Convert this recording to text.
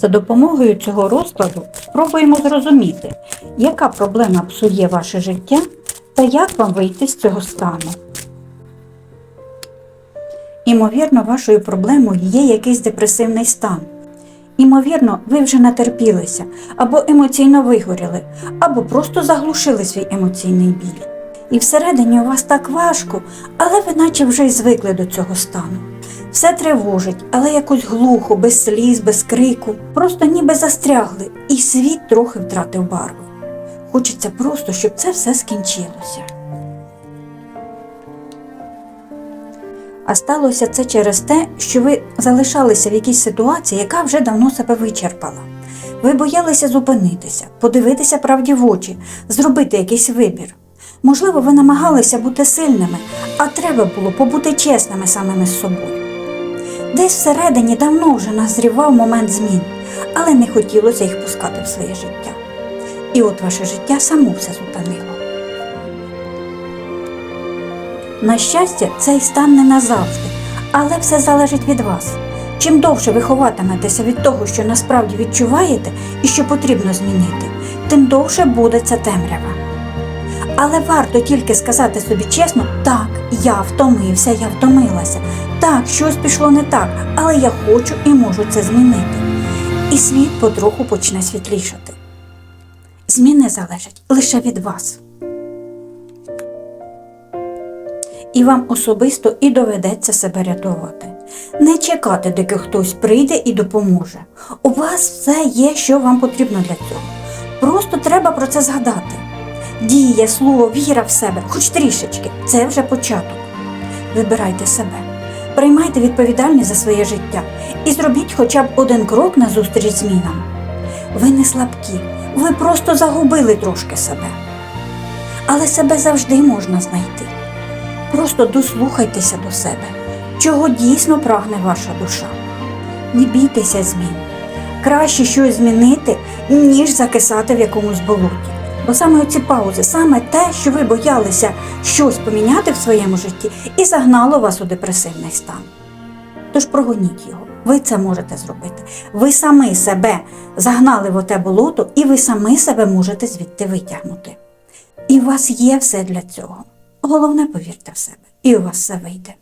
За допомогою цього розкладу спробуємо зрозуміти, яка проблема псує ваше життя та як вам вийти з цього стану. Імовірно, вашою проблемою є якийсь депресивний стан. Імовірно, ви вже натерпілися, або емоційно вигоріли, або просто заглушили свій емоційний біль. І всередині у вас так важко, але ви наче вже й звикли до цього стану. Все тривожить, але якось глухо, без сліз, без крику, просто ніби застрягли, і світ трохи втратив барву. Хочеться просто, щоб це все скінчилося. А сталося це через те, що ви залишалися в якійсь ситуації, яка вже давно себе вичерпала. Ви боялися зупинитися, подивитися правді в очі, зробити якийсь вибір. Можливо, ви намагалися бути сильними, а треба було побути чесними самими з собою. Десь всередині давно вже назрівав момент змін, але не хотілося їх пускати в своє життя. І от ваше життя само все зупинило. На щастя, цей стан не назавжди, але все залежить від вас. Чим довше ви ховатиметеся від того, що насправді відчуваєте і що потрібно змінити, тим довше буде ця темрява. Але варто тільки сказати собі чесно, так, я втомився, я втомилася. Так, щось пішло не так, але я хочу і можу це змінити. І світ потроху почне світлішати. Зміни залежать лише від вас. І вам особисто і доведеться себе рятувати. Не чекати, доки хтось прийде і допоможе. У вас все є, що вам потрібно для цього. Просто треба про це згадати. Дія, слово, віра в себе, хоч трішечки, це вже початок. Вибирайте себе, приймайте відповідальність за своє життя і зробіть хоча б один крок назустріч змінам. Ви не слабкі, ви просто загубили трошки себе. Але себе завжди можна знайти. Просто дослухайтеся до себе, чого дійсно прагне ваша душа. Не бійтеся змін. Краще щось змінити, ніж закисати в якомусь болоті. Саме ці паузи, саме те, що ви боялися щось поміняти в своєму житті, і загнало вас у депресивний стан. Тож прогоніть його. Ви це можете зробити. Ви самі себе загнали в оте болото, і ви самі себе можете звідти витягнути. І у вас є все для цього. Головне, повірте в себе, і у вас все вийде.